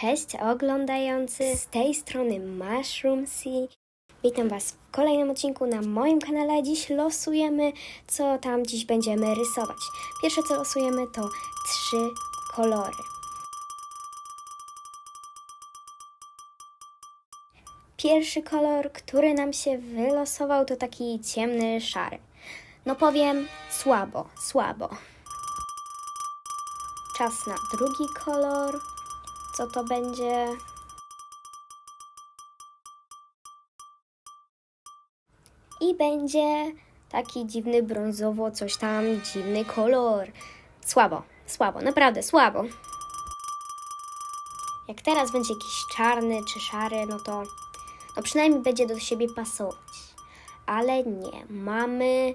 Cześć oglądający, z tej strony Mushroomsy. Witam Was w kolejnym odcinku na moim kanale. Dziś losujemy, co tam dziś będziemy rysować. Pierwsze co losujemy to trzy kolory. Pierwszy kolor, który nam się wylosował, to taki ciemny szary. No powiem słabo, słabo. Czas na drugi kolor. Co to będzie? I będzie taki dziwny brązowo, coś tam, dziwny kolor. Słabo, słabo, naprawdę słabo. Jak teraz będzie jakiś czarny czy szary, no to no przynajmniej będzie do siebie pasować. Ale nie, mamy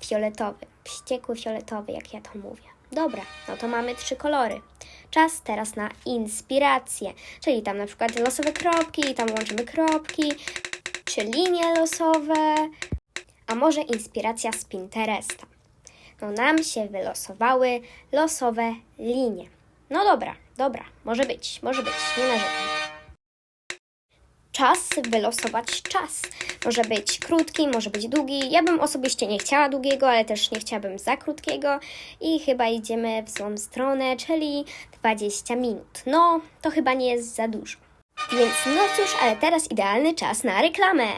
fioletowy, wściekły fioletowy, jak ja to mówię. Dobra, no to mamy trzy kolory. Czas teraz na inspirację, czyli tam na przykład losowe kropki, tam łączymy kropki, czy linie losowe, a może inspiracja z Pinteresta. No nam się wylosowały losowe linie. No dobra, dobra, może być, może być, nie narzekam. Czas wylosować czas. Może być krótki, może być długi. Ja bym osobiście nie chciała długiego, ale też nie chciałabym za krótkiego. I chyba idziemy w złą stronę, czyli 20 minut. No, to chyba nie jest za dużo. Więc no cóż, ale teraz idealny czas na reklamę.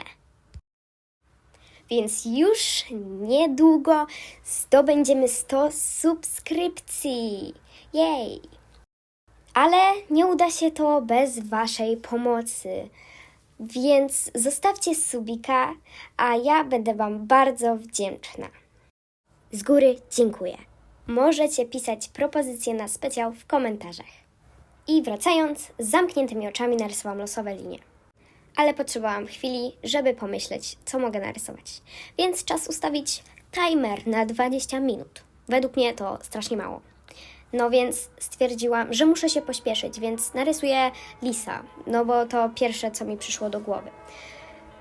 Więc już niedługo zdobędziemy 100 subskrypcji. Jej! Ale nie uda się to bez Waszej pomocy. Więc zostawcie subika, a ja będę Wam bardzo wdzięczna. Z góry dziękuję. Możecie pisać propozycje na specjał w komentarzach. I wracając, z zamkniętymi oczami narysowałam losowe linie. Ale potrzebowałam chwili, żeby pomyśleć, co mogę narysować. Więc czas ustawić timer na 20 minut. Według mnie to strasznie mało. No więc stwierdziłam, że muszę się pośpieszyć, więc narysuję lisa, no bo to pierwsze, co mi przyszło do głowy.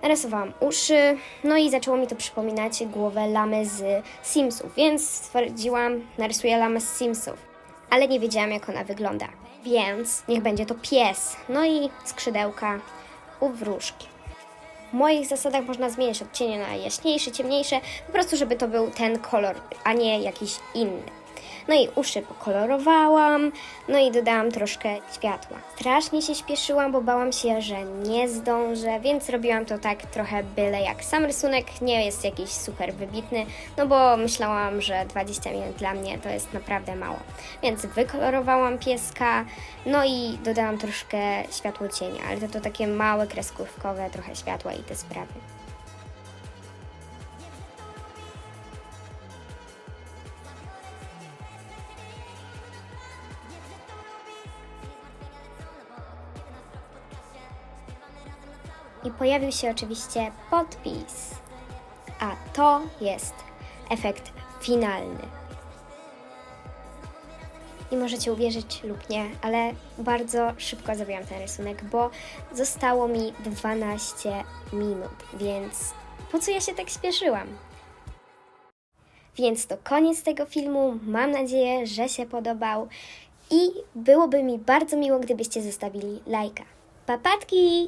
Narysowałam uszy, no i zaczęło mi to przypominać głowę lamy z Simsów, więc stwierdziłam, narysuję lamę z Simsów. Ale nie wiedziałam, jak ona wygląda, więc niech będzie to pies, no i skrzydełka u wróżki. W moich zasadach można zmienić odcienie na jaśniejszy, ciemniejsze, po prostu, żeby to był ten kolor, a nie jakiś inny. No i uszy pokolorowałam, no i dodałam troszkę światła. Strasznie się śpieszyłam, bo bałam się, że nie zdążę, więc robiłam to tak trochę byle jak. Sam rysunek nie jest jakiś super wybitny, no bo myślałam, że 20 minut dla mnie to jest naprawdę mało. Więc wykolorowałam pieska, no i dodałam troszkę światło cienia, ale to, to takie małe, kreskówkowe, trochę światła i te sprawy. I pojawił się oczywiście podpis. A to jest efekt finalny. I możecie uwierzyć lub nie, ale bardzo szybko zrobiłam ten rysunek, bo zostało mi 12 minut, więc po co ja się tak śpieszyłam? Więc to koniec tego filmu. Mam nadzieję, że się podobał i byłoby mi bardzo miło, gdybyście zostawili lajka. Papatki!